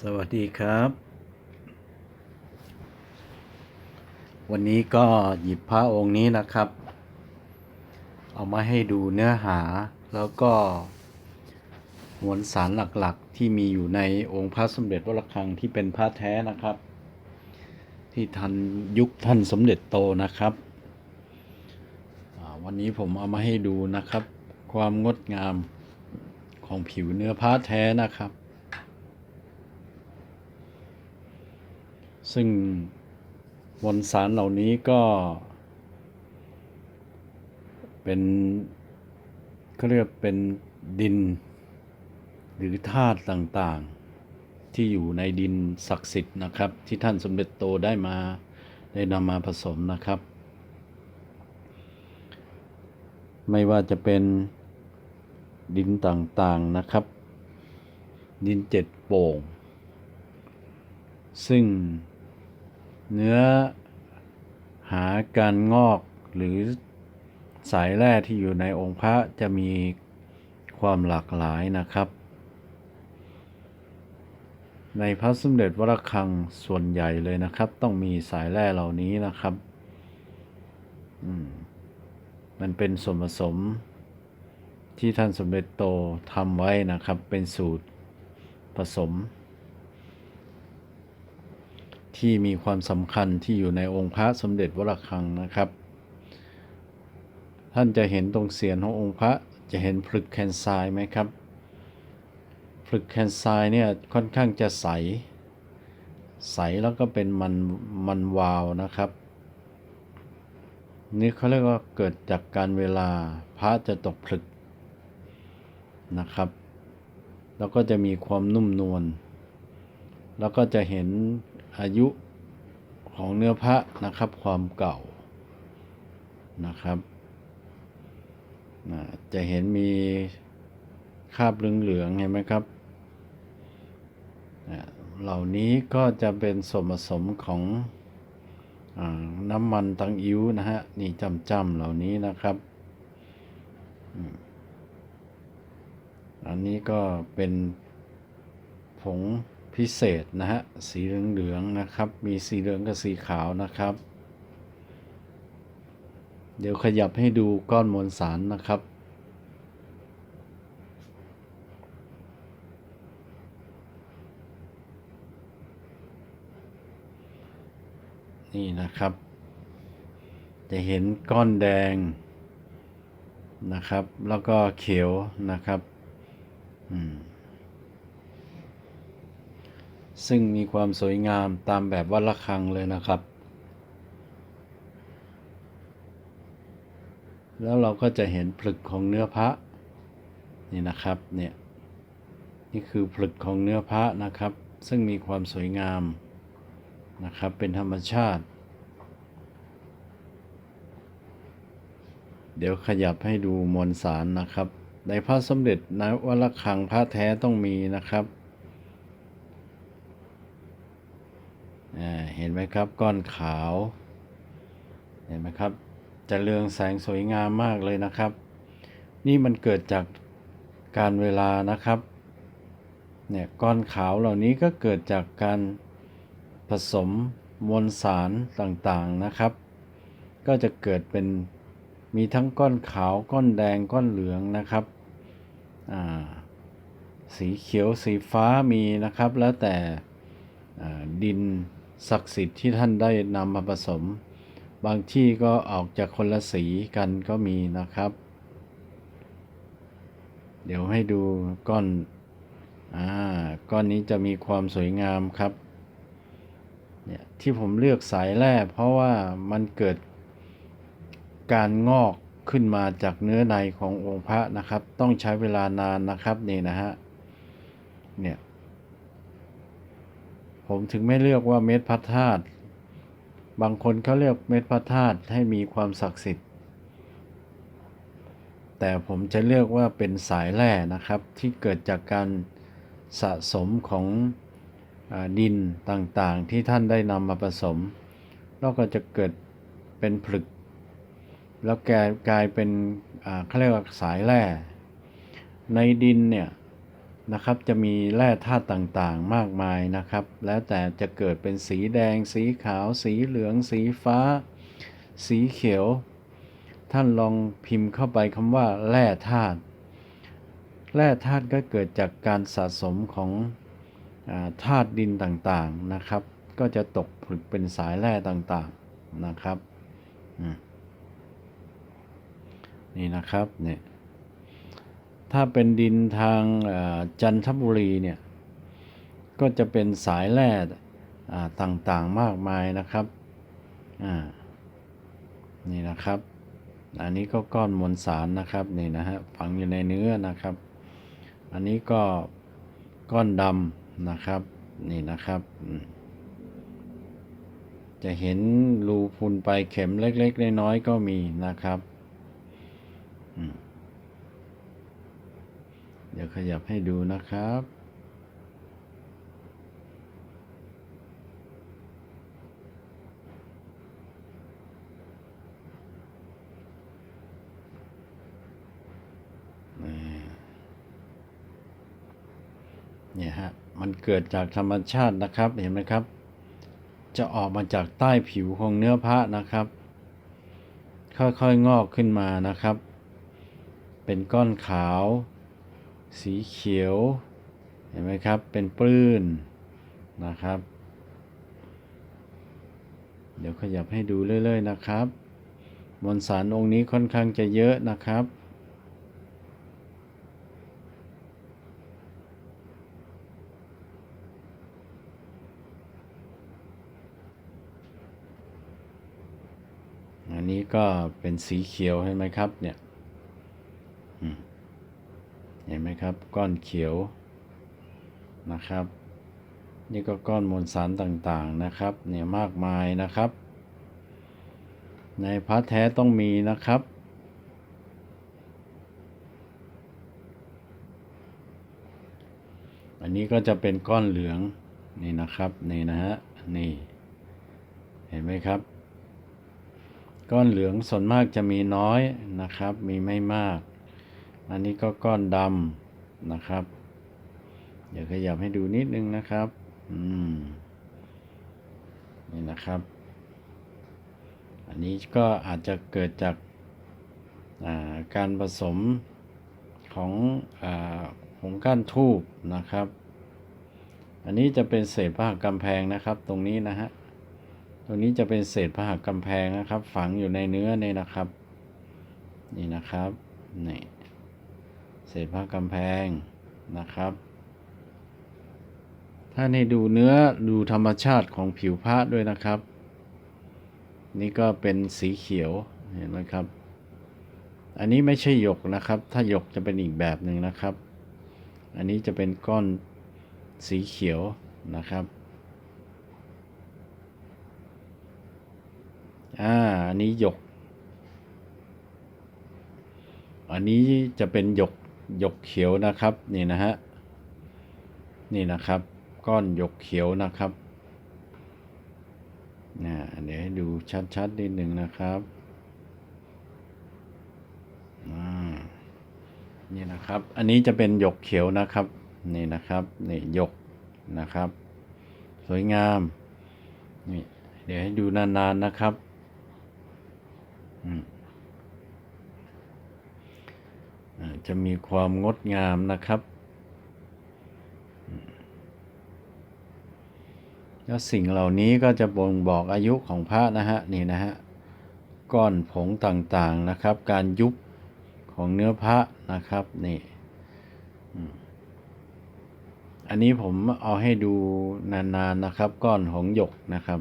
สวัสดีครับ วันนี้ก็หยิบพระองค์นี้นะครับ เอามาให้ดูเนื้อหาแล้วก็มวลสารหลักๆ ที่มีอยู่ในองค์พระสมเด็จวัดระฆังที่เป็นพระแท้นะครับ ที่ทันยุคท่านสมเด็จโตนะครับ วันนี้ผมเอามาให้ดูนะครับ ความงดงามของผิวเนื้อพระแท้นะครับ ซึ่งมวลสารเหล่านี้ก็เป็นเขาเรียกเป็นดิน หรือธาตุต่างๆ ที่อยู่ในดินศักดิ์สิทธิ์นะครับ ที่ท่านสมเด็จโตได้มาได้นำมาผสมนะครับ ไม่ว่าจะเป็นดินต่างๆนะครับ ดินเจ็ดโป่ง ซึ่ง เนื้อหาการงอกหรือสายแร่ที่อยู่ในองค์พระจะมีความหลากหลายนะครับ ในพระสมเด็จวรระฆังส่วนใหญ่เลยนะครับ ต้องมีสายแร่เหล่านี้นะครับมันเป็นส่วนผสมที่ท่านสมเด็จโตทำไว้นะครับ เป็นสูตรผสม ที่มีความสำคัญที่อยู่ในองค์พระสมเด็จวรฆังนะครับ ท่านจะเห็นตรงเสียนขององค์พระจะเห็นผลึกแคนไซไหมครับผลึกแคนไซเนี่ยค่อนข้างจะใส ใสแล้วก็เป็นมันมันวาวนะครับ นี่เขาเรียกว่าเกิดจากการเวลาพระจะตกผลึกนะครับ แล้วก็จะมีความนุ่มนวลแล้วก็จะเห็น อายุของเนื้อพระนะครับ ความเก่านะครับนะจะเห็นมีคราบเหลืองๆเห็นไหมครับนะเหล่านี้ก็จะเป็นส่วนผสมของอน้ำมันตังอิ้วนะฮะ นี่จำๆเหล่านี้นะครับ อันนี้ก็เป็นผง พิเศษนะฮะ สีเหลืองๆนะครับ มีสีเหลืองกับสีขาวนะครับ เดี๋ยวขยับให้ดูก้อนมวลสารนะครับ นี่นะครับ จะเห็นก้อนแดงนะครับ แล้วก็เขียวนะครับ อืม ซึ่งมีความสวยงามตามแบบวัดระฆังเลยนะครับ แล้วเราก็จะเห็นผลึกของเนื้อพระนี่นะครับเนี่ยนี่คือผลึกของเนื้อพระนะครับ ซึ่งมีความสวยงามนะครับเป็นธรรมชาติ เดี๋ยวขยับให้ดูมวลสารนะครับ ในพระสมเด็จนะวัดระฆังพระแท้ต้องมีนะครับ อ่าเห็นไหมครับก้อนขาว เห็นไหมครับ จะเรืองแสงสวยงามมากเลยนะครับ นี่มันเกิดจากการเวลานะครับ เนี่ยก้อนขาวเหล่านี้ก็เกิดจากการผสมมวลสารต่างๆนะครับ ก็จะเกิดเป็นมีทั้งก้อนขาวก้อนแดงก้อนเหลืองนะครับอ่าสีเขียวสีฟ้ามีนะครับ แล้วแต่ดิน ศักดิ์สิทธิ์ที่ท่านได้นำมาผสม บางที่ก็ออกจากคนละสีกันก็มีนะครับ เดี๋ยวให้ดูก้อนอ่าก้อนนี้จะมีความสวยงามครับเนี่ยที่ผมเลือกสายแร่เพราะว่ามันเกิดการงอกขึ้นมาจากเนื้อในขององค์พระนะครับ ต้องใช้เวลานานนะครับนี่นะฮะเนี่ย ผมถึงไม่เลือกว่าเม็ดพระธาตุบางคนเขาเรียกเม็ดพระธาตุให้มีความศักดิ์สิทธิ์ แต่ผมจะเลือกว่าเป็นสายแร่นะครับ ที่เกิดจากการสะสมของอดินต่างๆ ที่ท่านได้นำมาผสม แล้วก็จะเกิดเป็นผลึก แล้วแกกลายเป็นเขาเรียกว่าสายแร่ในดินเนี่ย นะครับ จะมีแร่ธาตุต่างๆ มากมายนะครับ แล้วแต่จะเกิดเป็นสีแดง สีขาว สีเหลือง สีฟ้า สีเขียว ท่านลองพิมพ์เข้าไปคำว่าแร่ธาตุ แร่ธาตุก็เกิดจากการสะสมของธาตุดินต่างๆ นะครับ ก็จะตกผลึกเป็นสายแร่ต่างๆ นะครับ นี่นะครับ เนี่ย ถ้าเป็นดินทางจันทบุรีเนี่ย ก็จะเป็นสายแร่ต่างๆมากมายนะครับนี่นะครับ อันนี้ก็ก้อนมวลสารนะครับนี่นะฮะฝังอยู่ในเนื้อนะครับ อันนี้ก็ก้อนดำนะครับนี่นะครับ จะเห็นรูพุนไปเข็มเล็ก ๆ น้อยๆก็มีนะครับ อืม เดี๋ยวขยับให้ดูนะครับ เนี่ยฮะ มันเกิดจากธรรมชาตินะครับ เห็นไหมครับ จะออกมาจากใต้ผิวของเนื้อพระนะครับ ค่อยๆ งอกขึ้นมานะครับ เป็นก้อนขาว สีเขียว เห็นไหมครับ เป็นปลื้นนะครับ เดี๋ยวขยับให้ดูเรื่อยๆนะครับ มวลสารองค์นี้ค่อนข้างจะเยอะนะครับอันนี้ก็เป็นสีเขียวเห็นไหมครับเนี่ยอืมเห็ นไหมครับ ก้อนเขียวนะครับ นี่ก็ก้อนมวลสารต่างๆนะครับ เนี่ยมากมายนะครับ ในพระแท้ต้องมีนะครับอันนี้ก็จะเป็นก้อนเหลืองนี่นะครับนี่นะฮะนี่เห็นไหมครับ ก้อนเหลืองส่วนมากจะมีน้อยนะครับ มีไม่มาก อันนี้ก็ก้อนดำ นะครับ เดี๋ยวขยับให้ดูนิดนึงนะครับ อืม นี่นะครับ อันนี้ก็อาจจะเกิดจากาการผสมของอผงก้านทูบนะครับ อันนี้จะเป็นเศษผ้ากำแพงนะครับ ตรงนี้นะฮะ ตรงนี้จะเป็นเศษผหักกำแพงนะครับ ฝังอยู่ในเนื้อนี่นะครับ นี่นะครับ นี่ เศษผหักำแพงนะครับถ้าในดูเนื้อดูธรรมชาติของผิวพระด้วยนะครับ นี่ก็เป็นสีเขียวเห็นไหมครับ อันนี้ไม่ใช่หยกนะครับ ถ้าหยกจะเป็นอีกแบบหนึ่งนะครับ อันนี้จะเป็นก้อนสีเขียวนะครับอ่าอันนี้หยก อันนี้จะเป็นหยก หยกเขียวนะครับนี่นะฮะนี่นะครับ ก้อนหยกเขียวนะครับนะเดี๋ยวให้ดูชัดๆนิดหนึ่งนะครับนี่นะครับ อันนี้จะเป็นหยกเขียวนะครับนี่นะครับนี่หยกนะครับ สวยงามนี่เดี๋ยวให้ดูนานๆนะครับ อืมอ่า จะมีความงดงามนะครับ แล้วสิ่งเหล่านี้ก็จะบ่งบอกอายุของพระนะฮะนี่นะฮะก้อนผงต่างๆนะครับ การยุบของเนื้อพระนะครับนี่อันนี้ผมเอาให้ดูนานๆนะครับ ก้อนหงหยกนะครับ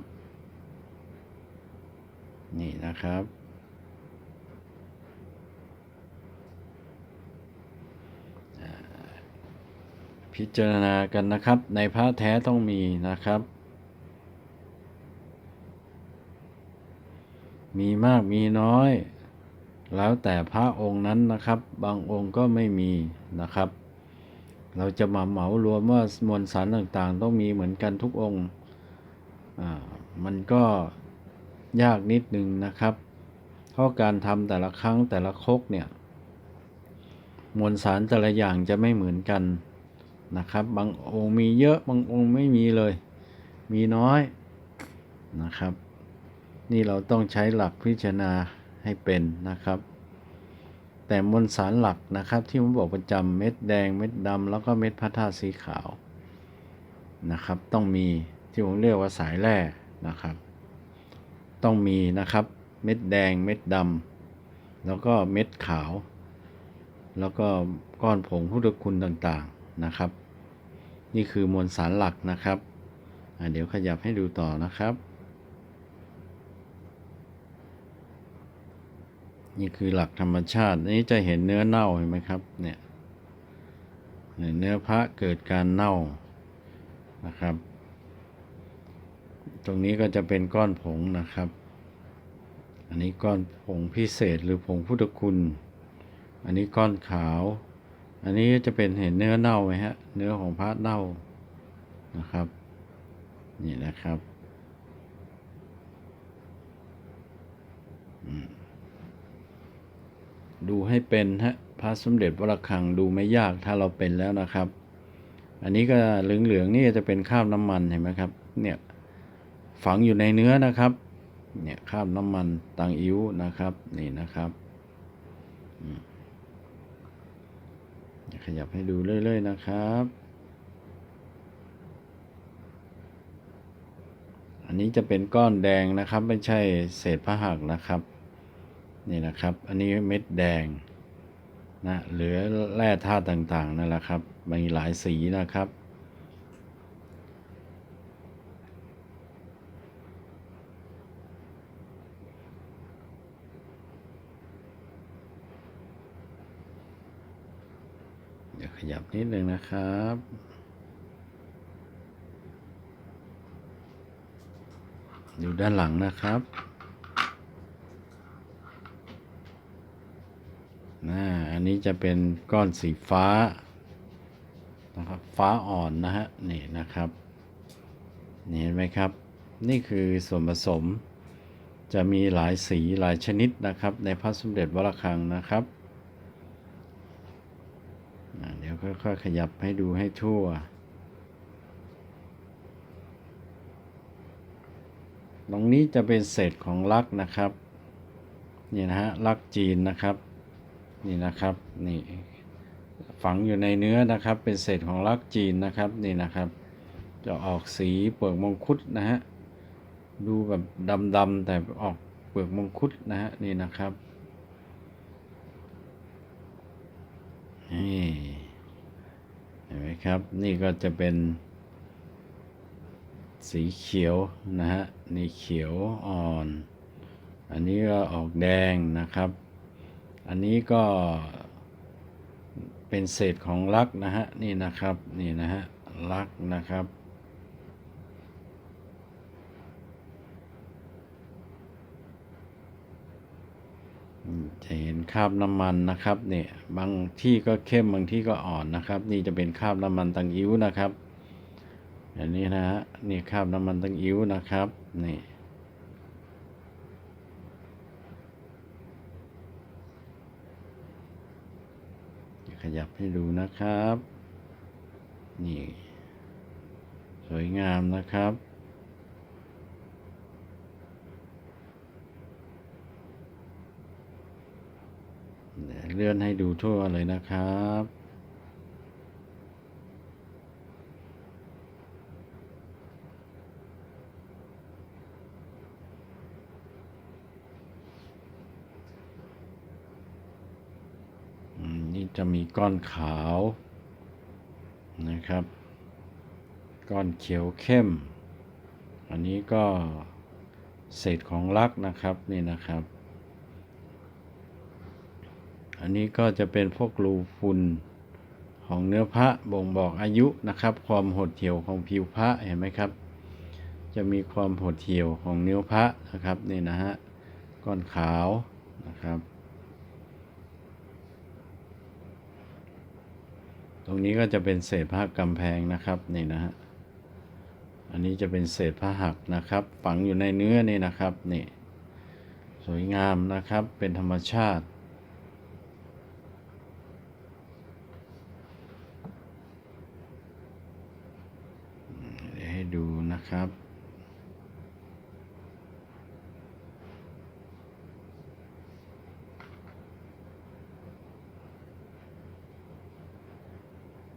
นี่นะครับ พิจารณากันนะครับ ในพระแท้ต้องมีนะครับ มีมากมีน้อย แล้วแต่พระองค์นั้นนะครับ บางองค์ก็ไม่มีนะครับ เราจะมาเหมารวมว่ามวลสารต่างๆ ต้องมีเหมือนกันทุกองค์มันก็ยากนิดนึงนะครับเพราะการทำแต่ละครั้งแต่ละคกเนี่ย มวลสารแต่ละอย่างจะไม่เหมือนกัน นะครับ บางองค์มีเยอะบางองค์ไม่มีเลย มีน้อยนะครับ นี่เราต้องใช้หลักพิจารณาให้เป็นนะครับ แต่มวลสารหลักนะครับ ที่ผมบอกประจำเม็ดแดงเม็ดดำแล้วก็เม็ดพระธาตุสีขาวนะครับ ต้องมีที่ผมเรียกว่าสายแร่นะครับ ต้องมีนะครับ เม็ดแดงเม็ดดำแล้วก็เม็ดขาว แล้วก็ก้อนผงพุทธคุณต่างๆนะครับ นี่คือมวลสารหลักนะครับ เดี๋ยวขยับให้ดูต่อนะครับ นี่คือหลักธรรมชาติ นี้จะเห็นเนื้อเน่าเห็นไหมครับ เนี่ย เนื้อพระเกิดการเน่านะครับ ตรงนี้ก็จะเป็นก้อนผงนะครับ อันนี้ก้อนผงพิเศษหรือผงพุทธคุณ อันนี้ก้อนขาว อันนี้จะเป็นเห็นเนื้อเน่าไหมฮะ เนื้อของพระเน่านะครับ นี่นะครับดูให้เป็นฮะพระสมเด็จวรคังดูไม่ยากถ้าเราเป็นแล้วนะครับ อันนี้ก็เหลืองๆนี่จะเป็นคราบน้ำมันเห็นไหมครับ เนี่ยฝังอยู่ในเนื้อนะครับ เนี่ยคราบน้ำมันตังอิ้วนะครับ นี่นะครับอืม ขยับให้ดูเรื่อย ๆ นะครับ อันนี้จะเป็นก้อนแดงนะครับ ไม่ใช่เศษพระหักนะครับ นี่นะครับ อันนี้เม็ดแดงนะ เหลือแร่ธาตุต่างๆนั่นแหละครับ มีหลายสีนะครับ เดี๋ ยวขยับนิดนึงนะครับ อยู่ด้านหลังนะครับนะอันนี้จะเป็นก้อนสีฟ้านะครับฟ้าอ่อนนะฮะนี่นะครับนี่เห็นไหมครับ นี่คือส่วนผสม จะมีหลายสีหลายชนิดนะครับ ในพระสมเด็จวรคังนะครับ เดี๋ยวค่อยๆขยับให้ดูให้ทั่ว ตรงนี้จะเป็นเศษของลักนะครับ นี่นะฮะลักจีนนะครับ นี่นะครับนี่ฝังอยู่ในเนื้อนะครับ เป็นเศษของลักจีนนะครับนี่นะครับ จะออกสีเปลือกมงคุดนะฮะดูแบบดำๆแต่ออกเปลือกมงคุดนะฮะนี่นะครับ นี่เห็นไหมครับ นี่ก็จะเป็น สีเขียวนะฮะ นี่เขียวอ่อน อันนี้ก็ออกแดงนะครับ อันนี้ก็เป็นเศษของลักนะฮะ นี่นะครับ นี่นะฮะ ลักนะครับ จะเห็นคราบน้ำมันนะครับเนี่ยบางที่ก็เข้มบางที่ก็อ่อนนะครับ นี่จะเป็นคราบน้ำมันตังอิ้วนะครับอันนี้นะฮะนี่คราบน้ำมันตังอิ้วนะครับนี่ขยับให้ดูนะครับ นี่ สวยงามนะครับ เลื่อนให้ดูทั่วเลยนะครับอืมนี่จะมีก้อนขาวนะครับ ก้อนเขียวเข้ม อันนี้ก็เศษของลักนะครับนี่นะครับ อันนี้ก็จะเป็นพวกรูฝุ่นของเนื้อพระบ่งบอกอายุนะครับ ความหดเหี่ยวของผิวพระเห็นไหมครับ จะมีความหดเหี่ยวของเนื้อพระนะครับนี่นะฮะก้อนขาวนะครับ ตรงนี้ก็จะเป็นเศษผ้ากำแพงนะครับนี่นะฮะอันนี้จะเป็นเศษผ้าหักนะครับ ฝังอยู่ในเนื้อนี่นะครับนี่สวยงามนะครับเป็นธรรมชาติ ดู นะครับ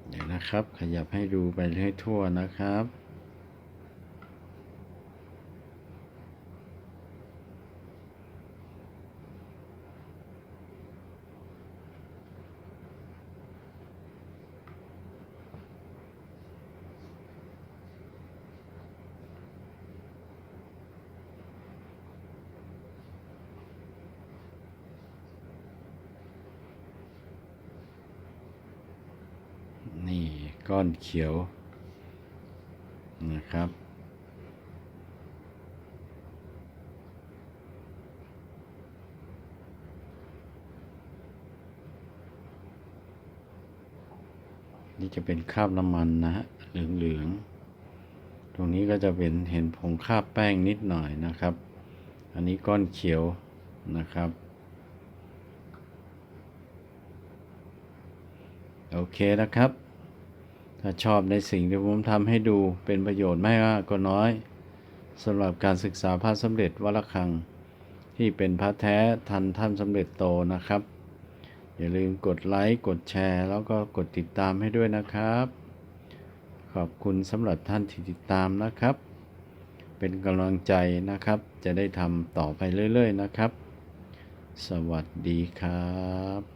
เดี๋ยวนะครับ ขยับให้ดูไปให้ทั่วนะครับ นี่ ก้อนเขียวนะครับ นี่จะเป็นคราบน้ำมันนะฮะเหลืองๆ ตรงนี้ก็จะเป็นเห็นผงคราบแป้งนิดหน่อยนะครับ อันนี้ก้อนเขียวนะครับโอเคนะครับ ถ้าชอบในสิ่งที่ผมทำให้ดูเป็นประโยชน์ไม่มากก็น้อยสำหรับการศึกษาพระสำเร็จวัดระฆัง ที่เป็นพระแท้ทันท่านสำเร็จโตนะครับ อย่าลืมกดไลค์กดแชร์ แล้วก็กดติดตามให้ด้วยนะครับ ขอบคุณสำหรับท่านที่ติดตามนะครับ เป็นกำลังใจนะครับ จะได้ทำต่อไปเรื่อย ๆ นะครับ สวัสดีครับ